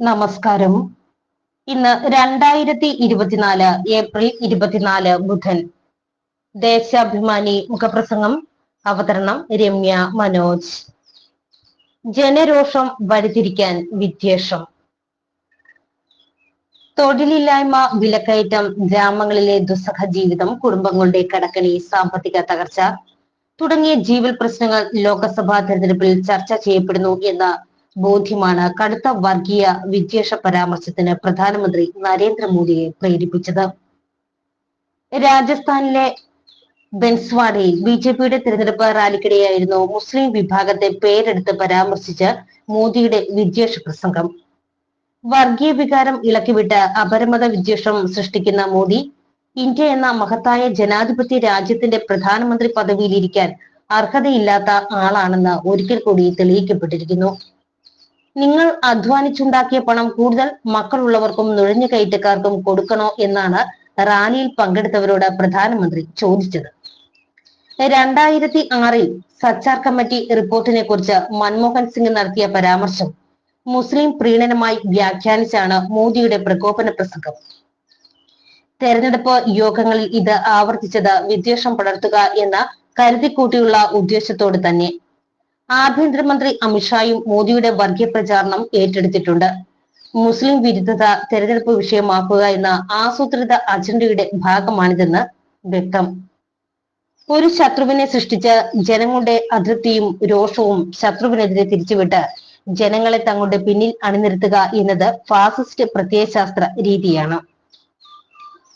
നമസ്കാരം. ഇന്ന് രണ്ടായിരത്തി ഇരുപത്തിനാല് ഏപ്രിൽ ഇരുപത്തിനാല് ബുധൻ. ദേശാഭിമാനി മുഖപ്രസംഗം അവതരണം രമ്യ മനോജ്. ജനരോഷം വഴിതിരിക്കാൻ വിദ്വേഷം. തൊഴിലില്ലായ്മ വിലക്കയറ്റം ഗ്രാമങ്ങളിലെ ദുസ്സഹ ജീവിതം കുടുംബങ്ങളുടെ കടക്കണി സാമ്പത്തിക തകർച്ച തുടങ്ങിയ ജീവൽ പ്രശ്നങ്ങൾ ലോക്സഭാ തെരഞ്ഞെടുപ്പിൽ ചർച്ച ചെയ്യപ്പെടുന്നു എന്ന ബോധ്യമാണ്. കടുത്ത വർഗീയ വിദ്വേഷ പരാമർശത്തിന് പ്രധാനമന്ത്രി നരേന്ദ്രമോദിയെ പ്രേരിപ്പിച്ചത്. രാജസ്ഥാനിലെ ബെൻസ്വാഡയിൽ ബി ജെ പിയുടെ തിരഞ്ഞെടുപ്പ് റാലിക്കിടെയായിരുന്നു മുസ്ലിം വിഭാഗത്തെ പേരെടുത്ത് പരാമർശിച്ച് മോദിയുടെ വിദ്വേഷ പ്രസംഗം. വർഗീയ വികാരം ഇളക്കിവിട്ട് അപരമത വിദ്വേഷം സൃഷ്ടിക്കുന്ന മോദി ഇന്ത്യ എന്ന മഹത്തായ ജനാധിപത്യ രാജ്യത്തിന്റെ പ്രധാനമന്ത്രി പദവിയിലിരിക്കാൻ അർഹതയില്ലാത്ത ആളാണെന്ന് ഒരിക്കൽ കൂടി തെളിയിക്കപ്പെട്ടിരിക്കുന്നു. നിങ്ങൾ അധ്വാനിച്ചുണ്ടാക്കിയ പണം കൂടുതൽ മക്കളുള്ളവർക്കും നുഴഞ്ഞു കയറ്റക്കാർക്കും കൊടുക്കണോ എന്നാണ് റാലിയിൽ പങ്കെടുത്തവരോട് പ്രധാനമന്ത്രി ചോദിച്ചത്. രണ്ടായിരത്തി ആറിൽ സച്ചാർ കമ്മിറ്റി റിപ്പോർട്ടിനെ കുറിച്ച് മൻമോഹൻ സിംഗ് നടത്തിയ പരാമർശം മുസ്ലിം പ്രീണനമായി വ്യാഖ്യാനിച്ചാണ് മോദിയുടെ പ്രകോപന പ്രസംഗം. തെരഞ്ഞെടുപ്പ് യോഗങ്ങളിൽ ഇത് ആവർത്തിച്ചത് വിദ്വേഷം പടർത്തുക എന്ന കരുതിക്കൂട്ടിയുള്ള ഉദ്ദേശത്തോട് തന്നെ ആഭ്യന്തരമന്ത്രി അമിത്ഷായും മോദിയുടെ വർഗീയ പ്രചാരണം ഏറ്റെടുത്തിട്ടുണ്ട്. മുസ്ലിം വിരുദ്ധത തെരഞ്ഞെടുപ്പ് വിഷയമാക്കുക എന്ന ആസൂത്രിത അജണ്ടയുടെ ഭാഗമാണിതെന്ന് വ്യക്തം. ഒരു ശത്രുവിനെ സൃഷ്ടിച്ച ജനങ്ങളുടെ അതൃപ്തിയും രോഷവും ശത്രുവിനെതിരെ തിരിച്ചുവിട്ട് ജനങ്ങളെ തങ്ങളുടെ പിന്നിൽ അണിനിരത്തുക എന്നത് ഫാസിസ്റ്റ് പ്രത്യയശാസ്ത്ര രീതിയാണ്.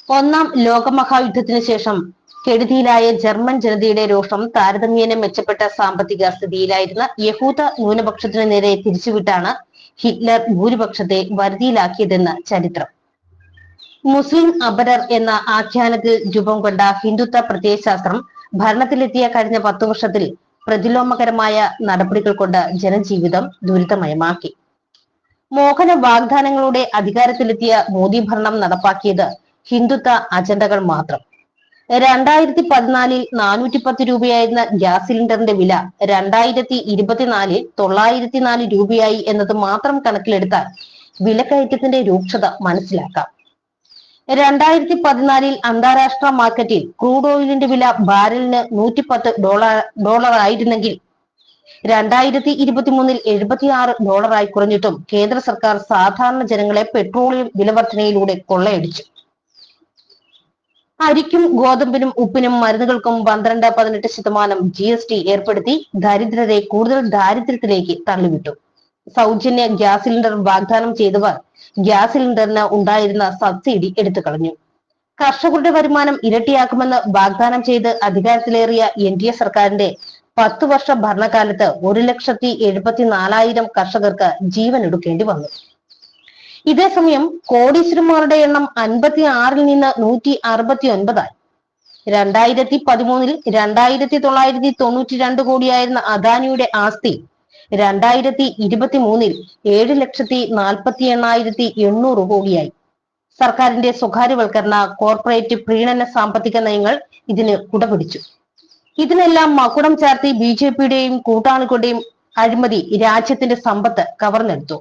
ഒന്നാം ലോകമഹായുദ്ധത്തിന് ശേഷം കെടുതിയിലായ ജർമ്മൻ ജനതയുടെ രോഷം താരതമ്യേന മെച്ചപ്പെട്ട സാമ്പത്തിക സ്ഥിതിയിലായിരുന്ന യഹൂദ ന്യൂനപക്ഷത്തിനു നേരെ തിരിച്ചുവിട്ടാണ് ഹിറ്റ്ലർ ഭൂരിപക്ഷത്തെ വരുതിയിലാക്കിയതെന്ന് ചരിത്രം. മുസ്ലിം അബരർ എന്ന ആഖ്യാനത്തിൽ രൂപം കൊണ്ട ഹിന്ദുത്വ പ്രത്യയശാസ്ത്രം ഭരണത്തിലെത്തിയ കഴിഞ്ഞ പത്തു വർഷത്തിൽ പ്രതിലോമകരമായ നടപടികൾ കൊണ്ട് ജനജീവിതം ദുരിതമയമാക്കി. മോഹന വാഗ്ദാനങ്ങളുടെ അധികാരത്തിലെത്തിയ മോദി ഭരണം നടപ്പാക്കിയത് ഹിന്ദുത്വ അജണ്ടകൾ മാത്രം. രണ്ടായിരത്തി പതിനാലിൽ നാനൂറ്റി പത്ത് രൂപയായിരുന്ന ഗ്യാസ് സിലിണ്ടറിന്റെ വില രണ്ടായിരത്തി ഇരുപത്തിനാലിൽ തൊള്ളായിരത്തി നാല് രൂപയായി എന്നത് മാത്രം കണക്കിലെടുത്താൽ വിലക്കയറ്റത്തിന്റെ രൂക്ഷത മനസ്സിലാക്കാം. രണ്ടായിരത്തി പതിനാലിൽ അന്താരാഷ്ട്ര മാർക്കറ്റിൽ ക്രൂഡ് ഓയിലിന്റെ വില ബാരലിന് നൂറ്റിപ്പത്ത് ഡോളർ ഡോളർ ആയിരുന്നെങ്കിൽ രണ്ടായിരത്തി ഇരുപത്തിമൂന്നിൽ എഴുപത്തിയാറ് ഡോളറായി കുറഞ്ഞിട്ടും കേന്ദ്ര സർക്കാർ സാധാരണ ജനങ്ങളെ പെട്രോളിയം വിലവർദ്ധനയിലൂടെ കൊള്ളയടിച്ചു. അരിക്കും ഗോതമ്പിനും ഉപ്പിനും മരുന്നുകൾക്കും പന്ത്രണ്ട് പതിനെട്ട് ശതമാനം ജി എസ് ടി ഏർപ്പെടുത്തി ദരിദ്രരെ കൂടുതൽ ദാരിദ്ര്യത്തിലേക്ക് തള്ളിവിട്ടു. സൗജന്യ ഗ്യാസ് സിലിണ്ടർ വാഗ്ദാനം ചെയ്തവർ ഗ്യാസ് സിലിണ്ടറിന് ഉണ്ടായിരുന്ന സബ്സിഡി എടുത്തു കളഞ്ഞു കർഷകരുടെ വരുമാനം ഇരട്ടിയാക്കുമെന്ന് വാഗ്ദാനം ചെയ്ത് അധികാരത്തിലേറിയ എൻ ഡി എ സർക്കാരിന്റെ പത്തു വർഷ ഭരണകാലത്ത് ഒരു ലക്ഷത്തി എഴുപത്തി നാലായിരം കർഷകർക്ക് ജീവൻ എടുക്കേണ്ടി വന്നു. ഇതേസമയം കോടീശ്വരന്മാരുടെ എണ്ണം അൻപത്തി ആറിൽ നിന്ന് നൂറ്റി അറുപത്തി ഒൻപതായി രണ്ടായിരത്തി പതിമൂന്നിൽ രണ്ടായിരത്തി തൊള്ളായിരത്തി തൊണ്ണൂറ്റി രണ്ട് കോടിയായിരുന്ന അദാനിയുടെ ആസ്തി രണ്ടായിരത്തി ഇരുപത്തി മൂന്നിൽ ഏഴ് ലക്ഷത്തി നാൽപ്പത്തി എണ്ണായിരത്തി എണ്ണൂറ് കോടിയായി. സർക്കാരിന്റെ സ്വകാര്യവൽക്കരണ കോർപ്പറേറ്റ് പ്രീണന സാമ്പത്തിക നയങ്ങൾ ഇതിന് കുടപിടിച്ചു ഇതിനെല്ലാം മകുടം ചേർത്തി ബി ജെ പിയുടെയും കൂട്ടാളികളുടെയും അഴിമതി രാജ്യത്തിന്റെ സമ്പത്ത് കവർന്നെടുത്തു.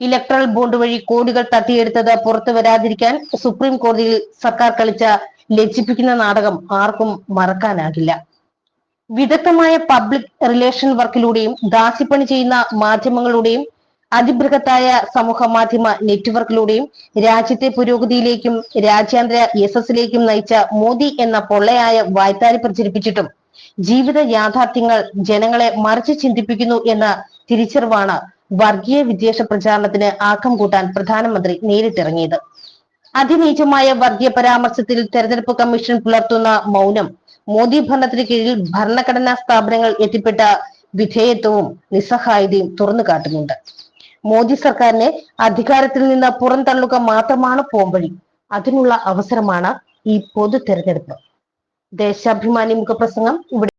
ഇലക്ട്രൽ ബോണ്ട് വഴി കോടികൾ തട്ടിയെടുത്തത് പുറത്തു വരാതിരിക്കാൻ സുപ്രീം കോടതിയിൽ സർക്കാർ കളിച്ച ലജ്ജിപ്പിക്കുന്ന നാടകം ആർക്കും മറക്കാനാകില്ല. വിദഗ്ധമായ പബ്ലിക് റിലേഷൻ വർക്കിലൂടെയും ദാസ്യപ്പണി ചെയ്യുന്ന മാധ്യമങ്ങളുടെയും അതിബൃഹത്തായ സമൂഹ മാധ്യമ നെറ്റ്വർക്കിലൂടെയും രാജ്യത്തെ പുരോഗതിയിലേക്കും രാജ്യാന്തര യശസ്സിലേക്കും നയിച്ച മോദി എന്ന പൊള്ളയായ വായ്ത്താരി പ്രചരിപ്പിച്ചിട്ടും ജീവിത യാഥാർത്ഥ്യങ്ങൾ ജനങ്ങളെ മറിച്ച് ചിന്തിപ്പിക്കുന്നു എന്ന തിരിച്ചറിവാണ് വർഗീയ വിദ്വേഷ പ്രചാരണത്തിന് ആക്കം കൂട്ടാൻ പ്രധാനമന്ത്രി നേരിട്ടിറങ്ങിയത്. അതിനീചമായ വർഗീയ പരാമർശത്തിൽ തെരഞ്ഞെടുപ്പ് കമ്മീഷൻ പുലർത്തുന്ന മൗനം മോദി ഭരണത്തിന് കീഴിൽ ഭരണഘടനാ സ്ഥാപനങ്ങൾ എത്തിപ്പെട്ട വിധേയത്വവും നിസ്സഹായതയും തുറന്നു കാട്ടുന്നുണ്ട്. മോദി സർക്കാരിനെ അധികാരത്തിൽ നിന്ന് പുറന്തള്ളുക മാത്രമാണ് പോംവഴി. അതിനുള്ള അവസരമാണ് ഈ പൊതു തെരഞ്ഞെടുപ്പ്. ദേശാഭിമാനി മുഖപ്രസംഗം ഇവിടെ